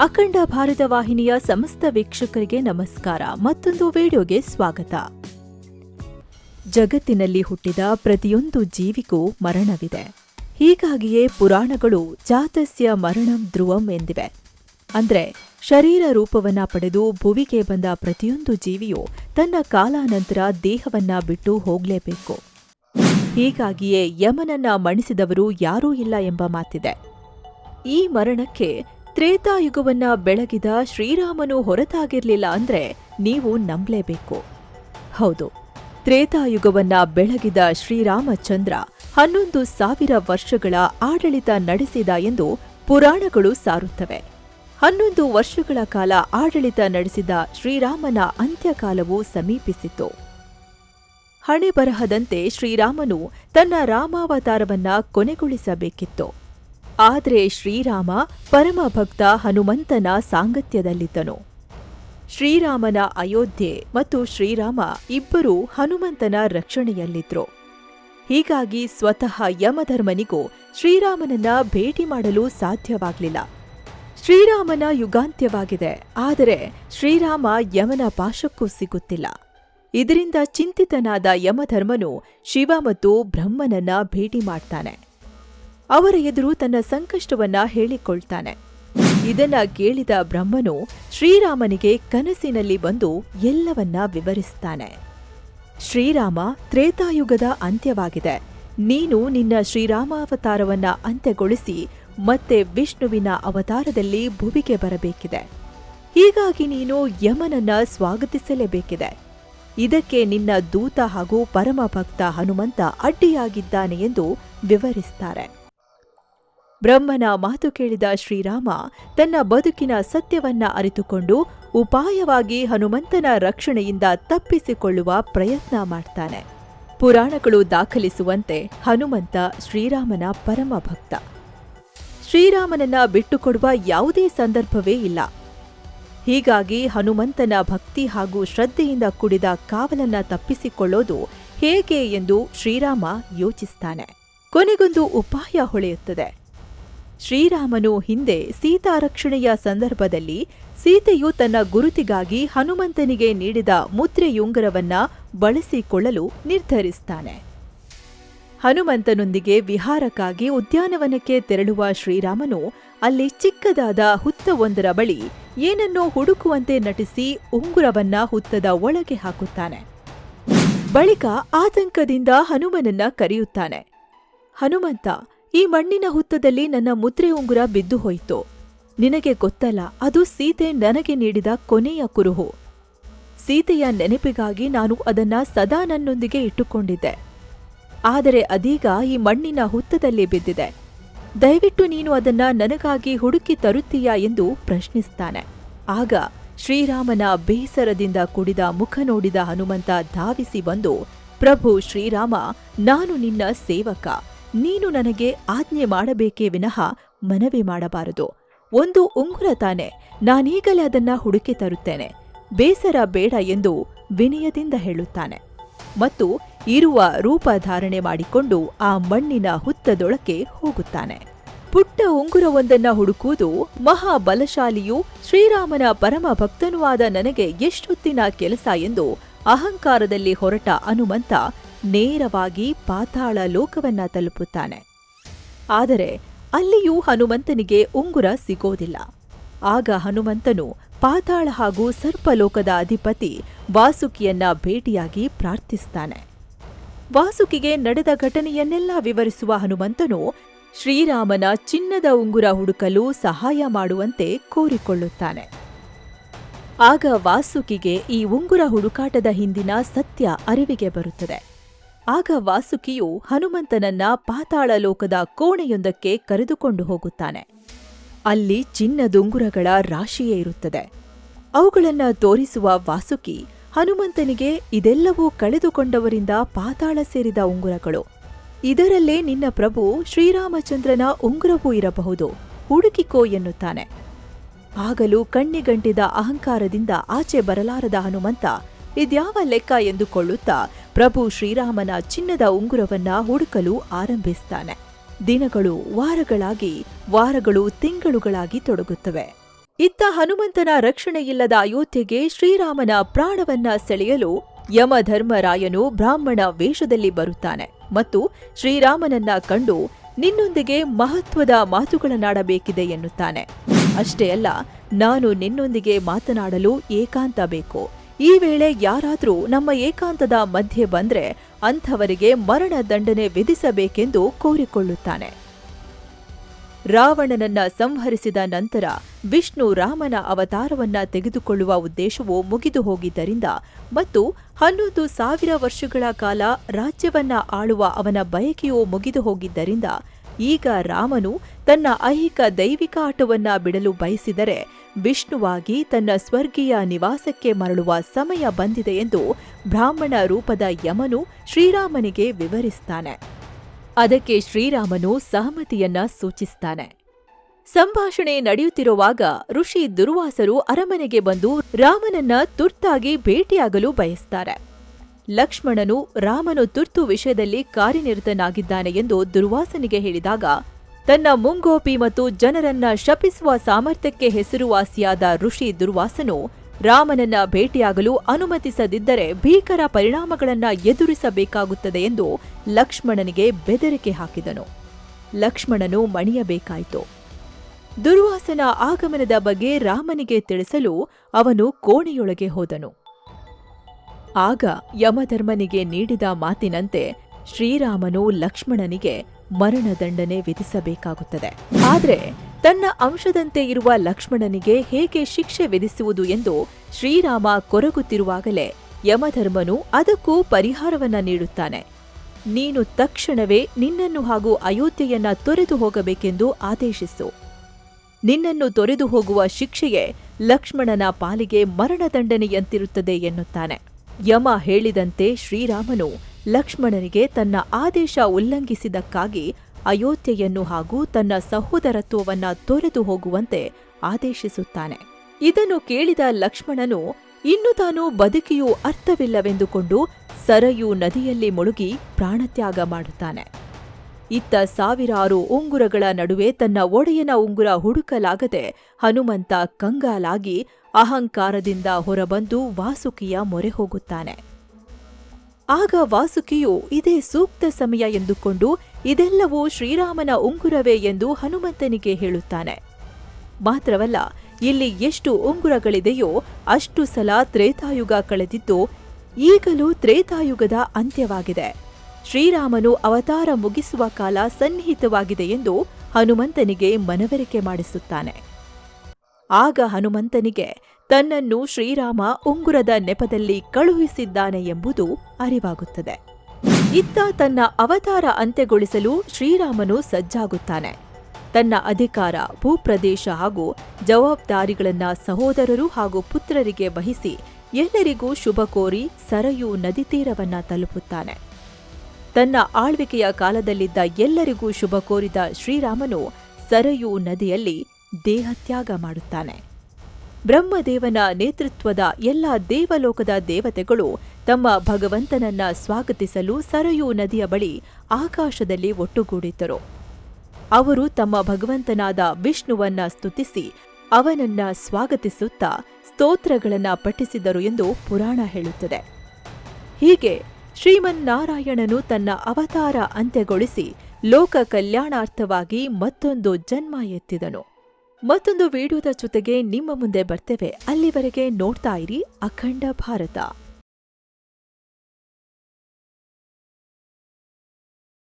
ಅಖಂಡ ಭಾರತ ವಾಹಿನಿಯ ಸಮಸ್ತ ವೀಕ್ಷಕರಿಗೆ ನಮಸ್ಕಾರ. ಮತ್ತೊಂದು ವಿಡಿಯೋಗೆ ಸ್ವಾಗತ. ಜಗತ್ತಿನಲ್ಲಿ ಹುಟ್ಟಿದ ಪ್ರತಿಯೊಂದು ಜೀವಿಗೂ ಮರಣವಿದೆ. ಹೀಗಾಗಿಯೇ ಪುರಾಣಗಳು ಜಾತಸ್ಯ ಮರಣಂ ಧ್ರುವಂ ಎಂದಿವೆ. ಅಂದ್ರೆ ಶರೀರ ರೂಪವನ್ನ ಪಡೆದು ಭುವಿಗೆ ಬಂದ ಪ್ರತಿಯೊಂದು ಜೀವಿಯು ತನ್ನ ಕಾಲಾನಂತರ ದೇಹವನ್ನ ಬಿಟ್ಟು ಹೋಗಲೇಬೇಕು. ಹೀಗಾಗಿಯೇ ಯಮನನ್ನ ಮಣಿಸಿದವರು ಯಾರೂ ಇಲ್ಲ ಎಂಬ ಮಾತಿದೆ. ಈ ಮರಣಕ್ಕೆ ತ್ರೇತಾಯುಗವನ್ನ ಬೆಳಗಿದ ಶ್ರೀರಾಮನು ಹೊರತಾಗಿರ್ಲಿಲ್ಲ ಅಂದ್ರೆ ನೀವು ನಂಬಲೇಬೇಕು. ಹೌದು, ತ್ರೇತಾಯುಗವನ್ನ ಬೆಳಗಿದ ಶ್ರೀರಾಮಚಂದ್ರ ಹನ್ನೊಂದು ಸಾವಿರ ವರ್ಷಗಳ ಆಡಳಿತ ನಡೆಸಿದ ಎಂದು ಪುರಾಣಗಳು ಸಾರುತ್ತವೆ. ಹನ್ನೊಂದು ವರ್ಷಗಳ ಕಾಲ ಆಡಳಿತ ನಡೆಸಿದ ಶ್ರೀರಾಮನ ಅಂತ್ಯಕಾಲವು ಸಮೀಪಿಸಿತು ಹಣೆ ಬರಹದಂತೆ ಶ್ರೀರಾಮನು ತನ್ನ ರಾಮಾವತಾರವನ್ನ ಕೊನೆಗೊಳಿಸಬೇಕಿತ್ತು. ಆದರೆ ಶ್ರೀರಾಮ ಪರಮ ಭಕ್ತ ಹನುಮಂತನ ಸಾಂಗತ್ಯದಲ್ಲಿದ್ದನು. ಶ್ರೀರಾಮನ ಅಯೋಧ್ಯೆ ಮತ್ತು ಶ್ರೀರಾಮ ಇಬ್ಬರೂ ಹನುಮಂತನ ರಕ್ಷಣೆಯಲ್ಲಿದ್ದರು ಹೀಗಾಗಿ ಸ್ವತಃ ಯಮಧರ್ಮನಿಗೂ ಶ್ರೀರಾಮನನ್ನ ಭೇಟಿ ಮಾಡಲು ಸಾಧ್ಯವಾಗಲಿಲ್ಲ. ಶ್ರೀರಾಮನ ಯುಗಾಂತ್ಯವಾಗಿದೆ, ಆದರೆ ಶ್ರೀರಾಮ ಯಮನ ಪಾಶಕ್ಕೂ ಸಿಗುತ್ತಿಲ್ಲ. ಇದರಿಂದ ಚಿಂತಿತನಾದ ಯಮಧರ್ಮನು ಶಿವ ಮತ್ತು ಬ್ರಹ್ಮನನ್ನ ಭೇಟಿ ಮಾಡ್ತಾನೆ. ಅವರ ಎದುರು ತನ್ನ ಸಂಕಷ್ಟವನ್ನ ಹೇಳಿಕೊಳ್ತಾನೆ. ಇದನ್ನ ಕೇಳಿದ ಬ್ರಹ್ಮನು ಶ್ರೀರಾಮನಿಗೆ ಕನಸಿನಲ್ಲಿ ಬಂದು ಎಲ್ಲವನ್ನ ವಿವರಿಸ್ತಾನೆ. ಶ್ರೀರಾಮ ತ್ರೇತಾಯುಗದ ಅಂತ್ಯವಾಗಿದೆ. ನೀನು ನಿನ್ನ ಶ್ರೀರಾಮಾವತಾರವನ್ನ ಅಂತ್ಯಗೊಳಿಸಿ ಮತ್ತೆ ವಿಷ್ಣುವಿನ ಅವತಾರದಲ್ಲಿ ಭುವಿಗೆ ಬರಬೇಕಿದೆ. ಹೀಗಾಗಿ ನೀನು ಯಮನನ್ನ ಸ್ವಾಗತಿಸಲೇಬೇಕಿದೆ. ಇದಕ್ಕೆ ನಿನ್ನ ದೂತ ಹಾಗೂ ಪರಮಭಕ್ತ ಹನುಮಂತ ಅಡ್ಡಿಯಾಗಿದ್ದಾನೆ ಎಂದು ವಿವರಿಸ್ತಾರೆ. ಬ್ರಹ್ಮನ ಮಾತು ಕೇಳಿದ ಶ್ರೀರಾಮ ತನ್ನ ಬದುಕಿನ ಸತ್ಯವನ್ನ ಅರಿತುಕೊಂಡು ಉಪಾಯವಾಗಿ ಹನುಮಂತನ ರಕ್ಷಣೆಯಿಂದ ತಪ್ಪಿಸಿಕೊಳ್ಳುವ ಪ್ರಯತ್ನ ಮಾಡ್ತಾನೆ. ಪುರಾಣಗಳು ದಾಖಲಿಸುವಂತೆ ಹನುಮಂತ ಶ್ರೀರಾಮನ ಪರಮ ಭಕ್ತ. ಶ್ರೀರಾಮನನ್ನ ಬಿಟ್ಟುಕೊಡುವ ಯಾವುದೇ ಸಂದರ್ಭವೇ ಇಲ್ಲ. ಹೀಗಾಗಿ ಹನುಮಂತನ ಭಕ್ತಿ ಹಾಗೂ ಶ್ರದ್ಧೆಯಿಂದ ಕುಡಿದ ಕಾವಲನ್ನ ತಪ್ಪಿಸಿಕೊಳ್ಳೋದು ಹೇಗೆ ಎಂದು ಶ್ರೀರಾಮ ಯೋಚಿಸ್ತಾನೆ. ಕೊನೆಗೊಂದು ಉಪಾಯ ಹೊಳೆಯುತ್ತದೆ. ಶ್ರೀರಾಮನು ಹಿಂದೆ ಸೀತಾರಕ್ಷಣೆಯ ಸಂದರ್ಭದಲ್ಲಿ ಸೀತೆಯು ತನ್ನ ಗುರುತಿಗಾಗಿ ಹನುಮಂತನಿಗೆ ನೀಡಿದ ಮುದ್ರೆಯುಂಗರವನ್ನ ಬಳಸಿಕೊಳ್ಳಲು ನಿರ್ಧರಿಸ್ತಾನೆ. ಹನುಮಂತನೊಂದಿಗೆ ವಿಹಾರಕ್ಕಾಗಿ ಉದ್ಯಾನವನಕ್ಕೆ ತೆರಳುವ ಶ್ರೀರಾಮನು ಅಲ್ಲಿ ಚಿಕ್ಕದಾದ ಹುತ್ತವೊಂದರ ಬಳಿ ಏನನ್ನೋ ಹುಡುಕುವಂತೆ ನಟಿಸಿ ಉಂಗುರವನ್ನ ಹುತ್ತದ ಒಳಗೆ ಹಾಕುತ್ತಾನೆ. ಬಳಿಕ ಆತಂಕದಿಂದ ಹನುಮನನ್ನ ಕರೆಯುತ್ತಾನೆ. ಹನುಮಂತ ಈ ಮಣ್ಣಿನ ಹುತ್ತದಲ್ಲಿ ನನ್ನ ಮುದ್ರೆ ಉಂಗುರ ಬಿದ್ದು ಹೋಯಿತು. ನಿನಗೆ ಗೊತ್ತಲ್ಲ, ಅದು ಸೀತೆ ನನಗೆ ನೀಡಿದ ಕೊನೆಯ ಕುರುಹು. ಸೀತೆಯ ನೆನಪಿಗಾಗಿ ನಾನು ಅದನ್ನ ಸದಾ ನನ್ನೊಂದಿಗೆ ಇಟ್ಟುಕೊಂಡಿದ್ದೆ. ಆದರೆ ಅದೀಗ ಈ ಮಣ್ಣಿನ ಹುತ್ತದಲ್ಲಿ ಬಿದ್ದಿದೆ. ದಯವಿಟ್ಟು ನೀನು ಅದನ್ನ ನನಗಾಗಿ ಹುಡುಕಿ ತರುತ್ತೀಯಾ ಎಂದು ಪ್ರಶ್ನಿಸ್ತಾನೆ. ಆಗ ಶ್ರೀರಾಮನ ಬೇಸರದಿಂದ ಕುಡಿದ ಮುಖ ನೋಡಿದ ಹನುಮಂತ ಧಾವಿಸಿ ಬಂದು, ಪ್ರಭು ಶ್ರೀರಾಮ, ನಾನು ನಿನ್ನ ಸೇವಕ. ನೀನು ನನಗೆ ಆಜ್ಞೆ ಮಾಡಬೇಕೇ ವಿನಃ ಮನವಿ ಮಾಡಬಾರದು. ಒಂದು ಉಂಗುರ ತಾನೆ, ನಾನೀಗಲೇ ಅದನ್ನ ಹುಡುಕಿ ತರುತ್ತೇನೆ. ಬೇಸರ ಬೇಡ ಎಂದು ವಿನಯದಿಂದ ಹೇಳುತ್ತಾನೆ. ಮತ್ತು ಇರುವ ರೂಪ ಧಾರಣೆ ಮಾಡಿಕೊಂಡು ಆ ಮಣ್ಣಿನ ಹುತ್ತದೊಳಕ್ಕೆ ಹೋಗುತ್ತಾನೆ. ಪುಟ್ಟ ಉಂಗುರವೊಂದನ್ನ ಹುಡುಕುವುದು ಮಹಾಬಲಶಾಲಿಯೂ ಶ್ರೀರಾಮನ ಪರಮ ಭಕ್ತನೂ ಆದ ನನಗೆ ಎಷ್ಟೊತ್ತಿನ ಕೆಲಸ ಎಂದು ಅಹಂಕಾರದಲ್ಲಿ ಹೊರಟ ಹನುಮಂತ ನೇರವಾಗಿ ಪಾತಾಳ ಲೋಕವನ್ನ ತಲುಪುತ್ತಾನೆ. ಆದರೆ ಅಲ್ಲಿಯೂ ಹನುಮಂತನಿಗೆ ಉಂಗುರ ಸಿಗೋದಿಲ್ಲ. ಆಗ ಹನುಮಂತನು ಪಾತಾಳ ಹಾಗೂ ಸರ್ಪಲೋಕದ ಅಧಿಪತಿ ವಾಸುಕಿಯನ್ನ ಭೇಟಿಯಾಗಿ ಪ್ರಾರ್ಥಿಸ್ತಾನೆ. ವಾಸುಕಿಗೆ ನಡೆದ ಘಟನೆಯನ್ನೆಲ್ಲ ವಿವರಿಸುವ ಹನುಮಂತನು ಶ್ರೀರಾಮನ ಚಿನ್ನದ ಉಂಗುರ ಹುಡುಕಲು ಸಹಾಯ ಮಾಡುವಂತೆ ಕೋರಿಕೊಳ್ಳುತ್ತಾನೆ. ಆಗ ವಾಸುಕಿಗೆ ಈ ಉಂಗುರ ಹುಡುಕಾಟದ ಹಿಂದಿನ ಸತ್ಯ ಅರಿವಿಗೆ ಬರುತ್ತದೆ. ಆಗ ವಾಸುಕಿಯು ಹನುಮಂತನನ್ನ ಪಾತಾಳ ಲೋಕದ ಕೋಣೆಯೊಂದಕ್ಕೆ ಕರೆದುಕೊಂಡು ಹೋಗುತ್ತಾನೆ. ಅಲ್ಲಿ ಚಿನ್ನದುಂಗುರಗಳ ರಾಶಿಯೇ ಇರುತ್ತದೆ. ಅವುಗಳನ್ನು ತೋರಿಸುವ ವಾಸುಕಿ ಹನುಮಂತನಿಗೆ, ಇದೆಲ್ಲವೂ ಕಳೆದುಕೊಂಡವರಿಂದ ಪಾತಾಳ ಸೇರಿದ ಉಂಗುರಗಳು. ಇದರಲ್ಲೇ ನಿನ್ನ ಪ್ರಭು ಶ್ರೀರಾಮಚಂದ್ರನ ಉಂಗುರವೂ ಇರಬಹುದು. ಹುಡುಕಿಕೋ ಎನ್ನುತ್ತಾನೆ. ಆಗಲೂ ಕಣ್ಣಿಗಂಟಿದ ಅಹಂಕಾರದಿಂದ ಆಚೆ ಬರಲಾರದ ಹನುಮಂತ, ಇದ್ಯಾವ ಲೆಕ್ಕ ಎಂದುಕೊಳ್ಳುತ್ತಾ ಪ್ರಭು ಶ್ರೀರಾಮನ ಚಿನ್ನದ ಉಂಗುರವನ್ನ ಹುಡುಕಲು ಆರಂಭಿಸ್ತಾನೆ. ದಿನಗಳು, ವಾರಗಳಾಗಿ, ವಾರಗಳು, ತಿಂಗಳುಗಳಾಗಿ ತೊಡಗುತ್ತವೆ. ಇತ್ತ ಹನುಮಂತನ ರಕ್ಷಣೆಯಿಲ್ಲದ ಅಯೋಧ್ಯೆಗೆ ಶ್ರೀರಾಮನ ಪ್ರಾಣವನ್ನ ಸೆಳೆಯಲು ಯಮಧರ್ಮರಾಯನು ಬ್ರಾಹ್ಮಣ ವೇಷದಲ್ಲಿ ಬರುತ್ತಾನೆ ಮತ್ತು ಶ್ರೀರಾಮನನ್ನ ಕಂಡು ನಿನ್ನೊಂದಿಗೆ ಮಹತ್ವದ ಮಾತುಗಳನ್ನಾಡಬೇಕಿದೆ ಎನ್ನುತ್ತಾನೆ. ಅಷ್ಟೇ ಅಲ್ಲ, ನಾನು ನಿನ್ನೊಂದಿಗೆ ಮಾತನಾಡಲು ಏಕಾಂತ ಬೇಕು. ಈ ವೇಳೆ ಯಾರಾದರೂ ನಮ್ಮ ಏಕಾಂತದ ಮಧ್ಯೆ ಬಂದ್ರೆ ಅಂಥವರಿಗೆ ಮರಣ ದಂಡನೆ ವಿಧಿಸಬೇಕೆಂದು ಕೋರಿಕೊಳ್ಳುತ್ತಾನೆ. ರಾವಣನನ್ನ ಸಂಹರಿಸಿದ ನಂತರ ವಿಷ್ಣು ರಾಮನ ಅವತಾರವನ್ನ ತೆಗೆದುಕೊಳ್ಳುವ ಉದ್ದೇಶವು ಮುಗಿದು ಹೋಗಿದ್ದರಿಂದ ಮತ್ತು ಹನ್ನೊಂದು ಸಾವಿರ ವರ್ಷಗಳ ಕಾಲ ರಾಜ್ಯವನ್ನ ಆಳುವ ಅವನ ಬಯಕೆಯೂ ಮುಗಿದು ಹೋಗಿದ್ದರಿಂದ ಈಗ ರಾಮನು ತನ್ನ ಐಹಿಕ ದೈವಿಕ ಆಟವನ್ನ ಬಿಡಲು ಬಯಸಿದರೆ ವಿಷ್ಣುವಾಗಿ ತನ್ನ ಸ್ವರ್ಗೀಯ ನಿವಾಸಕ್ಕೆ ಮರಳುವ ಸಮಯ ಬಂದಿದೆ ಎಂದು ಬ್ರಾಹ್ಮಣ ರೂಪದ ಯಮನು ಶ್ರೀರಾಮನಿಗೆ ವಿವರಿಸ್ತಾನೆ. ಅದಕ್ಕೆ ಶ್ರೀರಾಮನು ಸಹಮತಿಯನ್ನ ಸೂಚಿಸ್ತಾನೆ. ಸಂಭಾಷಣೆ ನಡೆಯುತ್ತಿರುವಾಗ ಋಷಿ ದುರ್ವಾಸರು ಅರಮನೆಗೆ ಬಂದು ರಾಮನನ್ನ ತುರ್ತಾಗಿ ಭೇಟಿಯಾಗಲು ಬಯಸ್ತಾರೆ. ಲಕ್ಷ್ಮಣನು ರಾಮನು ತುರ್ತು ವಿಷಯದಲ್ಲಿ ಕಾರ್ಯನಿರತನಾಗಿದ್ದಾನೆ ಎಂದು ದುರ್ವಾಸನಿಗೆ ಹೇಳಿದಾಗ, ತನ್ನ ಮುಂಗೋಪಿ ಮತ್ತು ಜನರನ್ನ ಶಪಿಸುವ ಸಾಮರ್ಥ್ಯಕ್ಕೆ ಹೆಸರುವಾಸಿಯಾದ ಋಷಿ ದುರ್ವಾಸನು ರಾಮನನ್ನ ಭೇಟಿಯಾಗಲು ಅನುಮತಿಸದಿದ್ದರೆ ಭೀಕರ ಪರಿಣಾಮಗಳನ್ನ ಎದುರಿಸಬೇಕಾಗುತ್ತದೆ ಎಂದು ಲಕ್ಷ್ಮಣನಿಗೆ ಬೆದರಿಕೆ ಹಾಕಿದನು. ಲಕ್ಷ್ಮಣನು ಮಣಿಯಬೇಕಾಯಿತು. ದುರ್ವಾಸನ ಆಗಮನದ ಬಗ್ಗೆ ರಾಮನಿಗೆ ತಿಳಿಸಲು ಅವನು ಕೋಣೆಯೊಳಗೆ ಹೋದನು. ಆಗ ಯಮಧರ್ಮನಿಗೆ ನೀಡಿದ ಮಾತಿನಂತೆ ಶ್ರೀರಾಮನು ಲಕ್ಷ್ಮಣನಿಗೆ ಮರಣದಂಡನೆ ವಿಧಿಸಬೇಕಾಗುತ್ತದೆ. ಆದರೆ ತನ್ನ ಅಂಶದಂತೆ ಇರುವ ಲಕ್ಷ್ಮಣನಿಗೆ ಹೇಗೆ ಶಿಕ್ಷೆ ವಿಧಿಸುವುದು ಎಂದು ಶ್ರೀರಾಮ ಕೊರಗುತ್ತಿರುವಾಗಲೇ ಯಮಧರ್ಮನು ಅದಕ್ಕೂ ಪರಿಹಾರವನ್ನ ನೀಡುತ್ತಾನೆ. ನೀನು ತಕ್ಷಣವೇ ನಿನ್ನನ್ನು ಹಾಗೂ ಅಯೋಧ್ಯೆಯನ್ನ ತೊರೆದು ಹೋಗಬೇಕೆಂದು ಆದೇಶಿಸು. ನಿನ್ನನ್ನು ತೊರೆದು ಹೋಗುವ ಶಿಕ್ಷೆಯೇ ಲಕ್ಷ್ಮಣನ ಪಾಲಿಗೆ ಮರಣದಂಡನೆಯಂತಿರುತ್ತದೆ ಎನ್ನುತ್ತಾನೆ. ಯಮ ಹೇಳಿದಂತೆ ಶ್ರೀರಾಮನು ಲಕ್ಷ್ಮಣನಿಗೆ ತನ್ನ ಆದೇಶ ಉಲ್ಲಂಘಿಸಿದಕ್ಕಾಗಿ ಅಯೋಧ್ಯೆಯನ್ನು ಹಾಗೂ ತನ್ನ ಸಹೋದರತ್ವವನ್ನ ತೊರೆದು ಹೋಗುವಂತೆ ಆದೇಶಿಸುತ್ತಾನೆ. ಇದನ್ನು ಕೇಳಿದ ಲಕ್ಷ್ಮಣನು, ಇನ್ನು ತಾನು ಬದುಕಿಯೂ ಅರ್ಥವಿಲ್ಲವೆಂದುಕೊಂಡು ಸರಯು ನದಿಯಲ್ಲಿ ಮುಳುಗಿ ಪ್ರಾಣತ್ಯಾಗ ಮಾಡುತ್ತಾನೆ. ಇತ್ತ ಸಾವಿರಾರು ಉಂಗುರಗಳ ನಡುವೆ ತನ್ನ ಒಡೆಯನ ಉಂಗುರ ಹುಡುಕಲಾಗದೆ ಹನುಮಂತ ಕಂಗಾಲಾಗಿ ಅಹಂಕಾರದಿಂದ ಹೊರಬಂದು ವಾಸುಕಿಯ ಮೊರೆ ಹೋಗುತ್ತಾನೆ. ಆಗ ವಾಸುಕಿಯು ಇದೇ ಸೂಕ್ತ ಸಮಯ ಎಂದುಕೊಂಡು ಇದೆಲ್ಲವೂ ಶ್ರೀರಾಮನ ಉಂಗುರವೇ ಎಂದು ಹನುಮಂತನಿಗೆ ಹೇಳುತ್ತಾನೆ. ಮಾತ್ರವಲ್ಲ, ಇಲ್ಲಿ ಎಷ್ಟು ಉಂಗುರಗಳಿದೆಯೋ ಅಷ್ಟು ಸಲ ತ್ರೇತಾಯುಗ ಕಳೆದಿದ್ದು ಈಗಲೂ ತ್ರೇತಾಯುಗದ ಅಂತ್ಯವಾಗಿದೆ. ಶ್ರೀರಾಮನು ಅವತಾರ ಮುಗಿಸುವ ಕಾಲ ಸನ್ನಿಹಿತವಾಗಿದೆ ಎಂದು ಹನುಮಂತನಿಗೆ ಮನವರಿಕೆ ಮಾಡಿಸುತ್ತಾನೆ. ಆಗ ಹನುಮಂತನಿಗೆ ತನ್ನನ್ನು ಶ್ರೀರಾಮ ಉಂಗುರದ ನೆಪದಲ್ಲಿ ಕಳುಹಿಸಿದ್ದಾನೆ ಎಂಬುದು ಅರಿವಾಗುತ್ತದೆ. ಇತ್ತ ತನ್ನ ಅವತಾರ ಅಂತ್ಯಗೊಳಿಸಲು ಶ್ರೀರಾಮನು ಸಜ್ಜಾಗುತ್ತಾನೆ. ತನ್ನ ಅಧಿಕಾರ, ಭೂಪ್ರದೇಶ ಹಾಗೂ ಜವಾಬ್ದಾರಿಗಳನ್ನ ಸಹೋದರರು ಹಾಗೂ ಪುತ್ರರಿಗೆ ವಹಿಸಿ ಎಲ್ಲರಿಗೂ ಶುಭ ಕೋರಿ ಸರಯು ನದಿ ತೀರವನ್ನ ತಲುಪುತ್ತಾನೆ. ತನ್ನ ಆಳ್ವಿಕೆಯ ಕಾಲದಲ್ಲಿದ್ದ ಎಲ್ಲರಿಗೂ ಶುಭ ಕೋರಿದ ಶ್ರೀರಾಮನು ಸರಯು ನದಿಯಲ್ಲಿ ದೇಹತ್ಯಾಗ ಮಾಡುತ್ತಾನೆ. ಬ್ರಹ್ಮದೇವನ ನೇತೃತ್ವದ ಎಲ್ಲ ದೇವಲೋಕದ ದೇವತೆಗಳು ತಮ್ಮ ಭಗವಂತನನ್ನ ಸ್ವಾಗತಿಸಲು ಸರಯೂ ನದಿಯ ಬಳಿ ಆಕಾಶದಲ್ಲಿ ಒಟ್ಟುಗೂಡಿದ್ದರು. ಅವರು ತಮ್ಮ ಭಗವಂತನಾದ ವಿಷ್ಣುವನ್ನ ಸ್ತುತಿಸಿ ಅವನನ್ನ ಸ್ವಾಗತಿಸುತ್ತಾ ಸ್ತೋತ್ರಗಳನ್ನ ಪಠಿಸಿದರು ಎಂದು ಪುರಾಣ ಹೇಳುತ್ತದೆ. ಹೀಗೆ ಶ್ರೀಮನ್ನಾರಾಯಣನು ತನ್ನ ಅವತಾರ ಅಂತ್ಯಗೊಳಿಸಿ ಲೋಕ ಕಲ್ಯಾಣಾರ್ಥವಾಗಿ ಮತ್ತೊಂದು ಜನ್ಮ ಎತ್ತಿದನು. ಮತ್ತೊಂದು ವಿಡಿಯೋದ ಜೊತೆಗೆ ನಿಮ್ಮ ಮುಂದೆ ಬರ್ತೇವೆ. ಅಲ್ಲಿವರೆಗೆ ನೋಡ್ತಾ ಇರಿ ಅಖಂಡ ಭಾರತ.